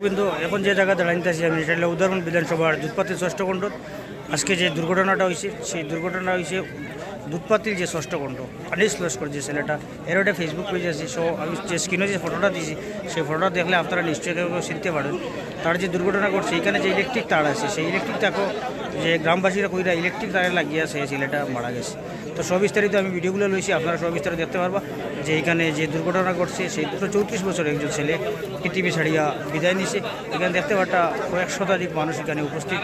কিন্তু এখন যে জায়গা দাঁড়াইতেছি আমি হলো উদাহরণ বিধানসভার দুধপাতিল ষষ্ঠ খণ্ড আজকে যে দুর্ঘটনাটা হয়েছে সেই দুর্ঘটনা হয়েছে দুধপাতিল যে ষষ্ঠ খণ্ড আনিস লস্কর যে ছেলেটা, এর একটা ফেসবুক পেজ আছে, সো আমি যে স্ক্রিনে যে ফটোটা দিয়েছি, সেই ফটোটা দেখলে আপনারা নিশ্চয়ই চিনতে পারেন তার যে দুর্ঘটনা ঘটছে এখানে যে ইলেকট্রিক তার আছে, সেই ইলেকট্রিক তাকে যে গ্রামবাসীরা কইরা ইলেকট্রিক তারে লাগিয়ে আছে ছেলেটা মারা গেছে। তো সবিস্তারিত আমি ভিডিওগুলো লইছি, আপনারা সবিস্তারিত দেখতে পারবা যে এখানে যে দুর্ঘটনা ঘটছে, সেই দুটো চৌত্রিশ বছর একজন ছেলে পৃথিবী ছাড়িয়া বিদায় নিছে। এখানে দেখতে পারটা কয়েক শতাধিক মানুষ এখানে উপস্থিত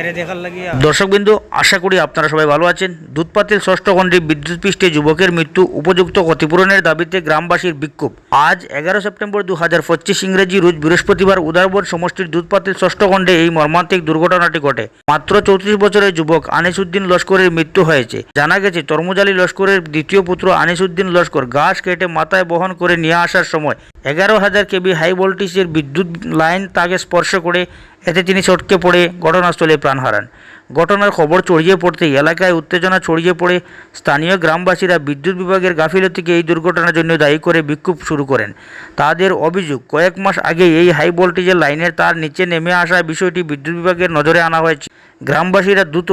এরে দেখার লাগিয়া দর্শকবিন্দু, আশা করি আপনারা সবাই ভালো আছেন। দুধপাতিল ষষ্ঠ খণ্ডে বিদ্যুৎ পৃষ্ঠে যুবকের মৃত্যু উপযুক্ত ক্ষতিপূরণের দাবিতে গ্রামবাসীর বিক্ষোভ। আজ এগারো সেপ্টেম্বর দু হাজার পঁচিশ ইংরেজি রোজ বৃহস্পতিবার উদারবন সমষ্টির দুধপাতিল ষষ্ঠ খণ্ডে এই মর্মান্তিক দুর্ঘটনাটি ঘটে। মাত্র চৌত্রিশ বছরের যুবক আনিসুদ্দিন লস্করের মৃত্যু হয়েছে। জানা গেছে তরমুজালি লস্করের দ্বিতীয় পুত্র আনিসুদ্দিন লস্কর ঘাস কেটে মাথায় বহন করে নিয়ে আসার সময় এগারো হাজার কেবি হাই ভোল্টেজের বিদ্যুৎ লাইন তাকে স্পর্শ করে এতে তিনি ছটকে পড়ে, ঘটনাস্থলে প্রাণ হারান। ঘটনার খবর ছড়িয়ে পড়তেই এলাকায় উত্তেজনা ছড়িয়ে পড়ে। স্থানীয় গ্রামবাসীরা বিদ্যুৎ বিভাগের গাফিলতিকে এই দুর্ঘটনার জন্য দায়ী করে বিক্ষোভ শুরু করেন। তাদের অভিযোগ, কয়েক মাস আগে এই হাই ভোল্টেজের লাইনের তার নিচে নেমে আসা বিষয়টি বিদ্যুৎ বিভাগের নজরে আনা হয়েছে। গ্রামবাসীরা দ্রুত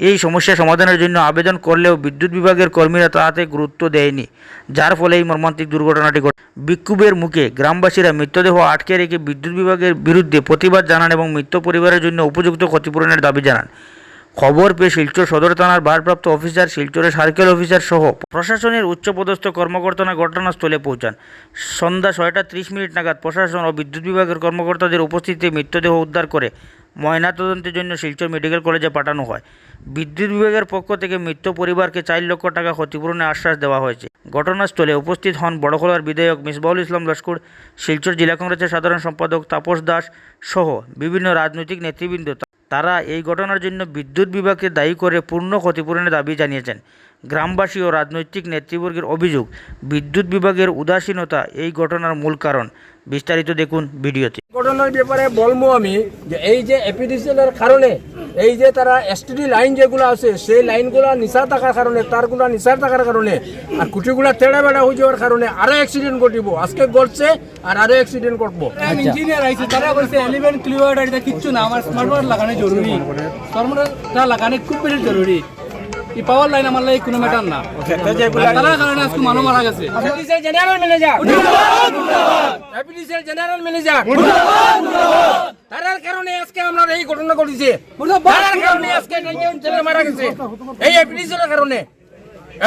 এই সমস্যা সমাধানের জন্য আবেদন করলেও বিদ্যুৎ বিভাগের কর্মীরা তাতে গুরুত্ব দেয়নি, যার ফলে এই মর্মান্তিক দুর্ঘটনাটি ঘটে। বিক্ষোভের মুখে গ্রামবাসীরা মৃতদেহ আটকে রেখে বিদ্যুৎ বিভাগের বিরুদ্ধে প্রতিবাদ জানান এবং মৃত পরিবারের জন্য উপযুক্ত ক্ষতিপূরণের দাবি জানান। খবর পেয়ে শিলচর সদর থানার ভারপ্রাপ্ত অফিসার, শিলচরের সার্কেল অফিসার সহ প্রশাসনের উচ্চপদস্থ কর্মকর্তারা ঘটনাস্থলে পৌঁছান। সন্ধ্যা ছয়টা ত্রিশ মিনিট নাগাদ প্রশাসন ও বিদ্যুৎ বিভাগের কর্মকর্তাদের উপস্থিতিতে মৃতদেহ উদ্ধার করে ময়নাতদন্তের জন্য শিলচর মেডিকেল কলেজে পাঠানো হয়। বিদ্যুৎ বিভাগের পক্ষ থেকে মৃত পরিবারকে চার লক্ষ টাকা ক্ষতিপূরণের আশ্বাস দেওয়া হয়েছে। ঘটনাস্থলে উপস্থিত হন বড়খোলার বিধায়ক মিসবাউল ইসলাম লস্কর, শিলচর জেলা কংগ্রেসের সাধারণ সম্পাদক তাপস দাস সহ বিভিন্ন রাজনৈতিক নেতৃবৃন্দ। তারা এই ঘটনার জন্য বিদ্যুৎ বিভাগকে দায়ী করে পূর্ণ ক্ষতিপূরণের দাবি জানিয়েছেন। গ্রামবাসী ও রাজনৈতিক নেতৃবর্গের অভিযোগ, বিদ্যুৎ বিভাগের উদাসীনতা এই ঘটনার মূল কারণ। বিস্তারিত দেখুন ভিডিওতে। ঘটনার ব্যাপারে বলব আমি যে এই যে এপিডিসিএলের কারণে এই যে তারা এসটিডি লাইন যেগুলো আছে, সেই লাইনগুলো নিচা থাকার কারণে তারগুলো নিচা থাকার কারণে আর কুটিগুলা তেড়া বেড়া হয়ে যাওয়ার কারণে আরও অ্যাক্সিডেন্ট ঘটিব। আজকে ঘটছে আর আরও অ্যাক্সিডেন্ট ঘটবো। ইঞ্জিনিয়ার আইছে তারা বলছে কিচ্ছু না আমার স্মার্ট লাগানো জরুরি স্মার্ট লাগানো খুব বেশি জরুরি এই পাওয়ার লাইন আমার লাগে কোনো ম্যাটার না। তারা কারণে আজকে মানুষ মারা গেছে। জেনারেল ম্যানেজার জেনারেল ম্যানেজার তারার কারণে আজকে আমরা এই ঘটনা ঘটেছে। তারার কারণে আজকে মারা গেছে। এই এপিডিসিএলের কারণে।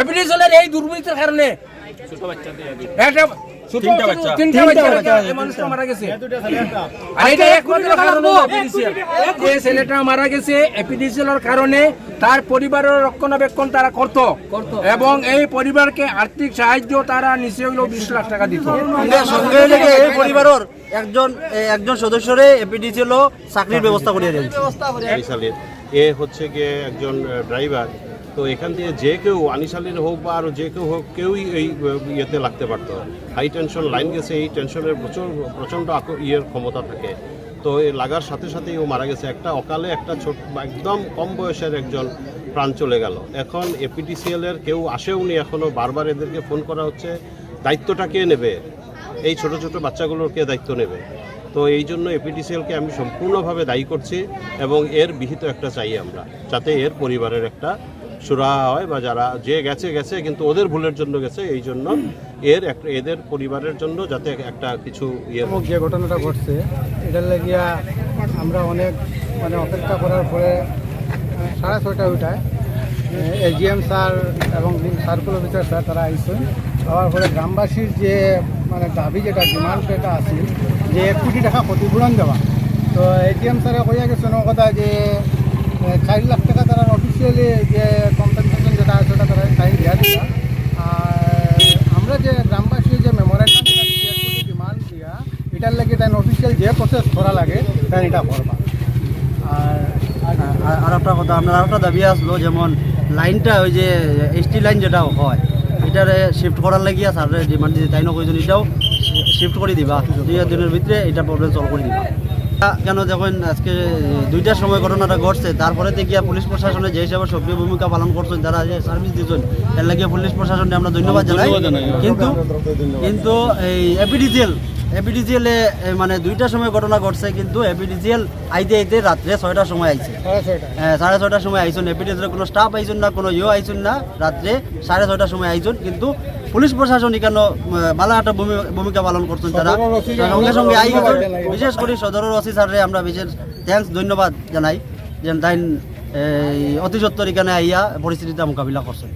এপিডিসিএলের এই দুর্নীতির কারণে। তিনটা বাচ্চা। তিনটা বাচ্চা। এই মানুষটা মারা গেছে। আর এটা একমাত্র কারণ হলো। এই ছেলেটা মারা গেছে এপিডিসিএল কারণে। তার পরিবারের রক্ষণাবেক্ষণ তারা করত। এবং এই পরিবারকে আর্থিক সাহায্য তারা নিচে হলো বিশ লাখ টাকা দিত। সঙ্গে এই পরিবারের একজন একজন সদস্যরে এপিডিসিএল চাকরির ব্যবস্থা করে দিয়েছে এ হচ্ছে গিয়ে একজন ড্রাইভার তো এখান থেকে যে কেউ আনিসালের হোক বা আরও যে কেউ হোক, কেউই এই ইয়েতে লাগতে পারতো। হাই টেনশন লাইন গেছে, এই টেনশনের প্রচুর, প্রচণ্ড ইয়ের ক্ষমতা থাকে। তো লাগার সাথে সাথেই ও মারা গেছে। একটা অকালে একটা ছোট, একদম কম বয়সের একজন প্রাণ চলে গেল। এখন এপিটিসিএল এর কেউ আসেও নি এখনও বারবার এদেরকে ফোন করা হচ্ছে, দায়িত্বটা কে নেবে? এই ছোট ছোট বাচ্চাগুলোর কে দায়িত্ব নেবে? তো এই জন্য এপিটিসিএলকে আমি সম্পূর্ণভাবে দায়ী করছি এবং এর বিহিত একটা চাই আমরা, যাতে এর পরিবারের একটা সুরাহা হয় বা যারা যে গেছে গেছে, কিন্তু ওদের ভুলের জন্য গেছে, এই জন্য এর একটা এদের পরিবারের জন্য যাতে একটা কিছু ইয়ে যে ঘটনাটা ঘটছে, এটার লাগিয়া আমরা অনেক মানে অপেক্ষা করার পরে, সাড়ে ছয়টা ওইটায় এজিএম স্যার এবং সার্কুল অফিসার স্যার তারা আইসেন হওয়ার পরে গ্রামবাসীর যে মানে দাবি যেটা, ডিমান্ড যেটা আছে যে এক কোটি টাকা ক্ষতিপূরণ দেওয়া। তো এজিএম স্যারে কইয়া গেছেন কথা যে চার লাখ টাকা তারা অফিসিয়ালি যে কম্পেনসেশন যেটা আছে, ওটা তারা চাই দেওয়া দিলা। আর আমরা যে গ্রামবাসী যে মেমোরেন্ডাম ডিমান্ড দিয়া, এটার লাগে তাই অফিসিয়াল যে প্রসেস করা লাগে তাই এটা করবা। আর আর- একটা কথা, আপনার আর একটা দাবি আসলো, যেমন লাইনটা ওই যে এসটি লাইন যেটা হয়, এটারে শিফট করার লাগিয়া স্যার ডিমান্ড দিতে তাই না কইছেন? এটাও শিফট করে দিবা। দুই দিনের ভিতরে এটা প্রবলেম সলভ করে দিবা। কেন যখন আজকে দুইটার সময় ঘটনাটা ঘটছে তারপরে দেখিয়া পুলিশ প্রশাসনে যে হিসাবে সক্রিয় ভূমিকা পালন করছেন তারা যে সার্ভিস দিচ্ছেন এর লাগিয়ে পুলিশ প্রশাসনকে আমরা ধন্যবাদ জানাই। কিন্তু কিন্তু এই এপিডিসিএল এপিডিজিএলে মানে দুইটার সময় ঘটনা ঘটছে কিন্তু এপিডিজিএল আইতে আইতে রাত্রে ছয়টার সময় আইছে। সাড়ে ছয়টা হ্যাঁ, সাড়ে ছয়টার সময় আইসুন এপিডিজিএলের কোনো স্টাফ আইসুন না কোনো ইয়ে আইসুন না রাত্রে সাড়ে ছয়টার সময় আইসুন কিন্তু পুলিশ প্রশাসন এখানে ভালো একটা ভূমিকা পালন করছেন তারা? সঙ্গে সঙ্গে আই। বিশেষ করে সদরের ওসি স্যারে আমরা বিশেষ থ্যাংকস ধন্যবাদ জানাই। যে তাই অতি সত্তর এখানে আইয়া পরিস্থিতিটা মোকাবিলা করছেন।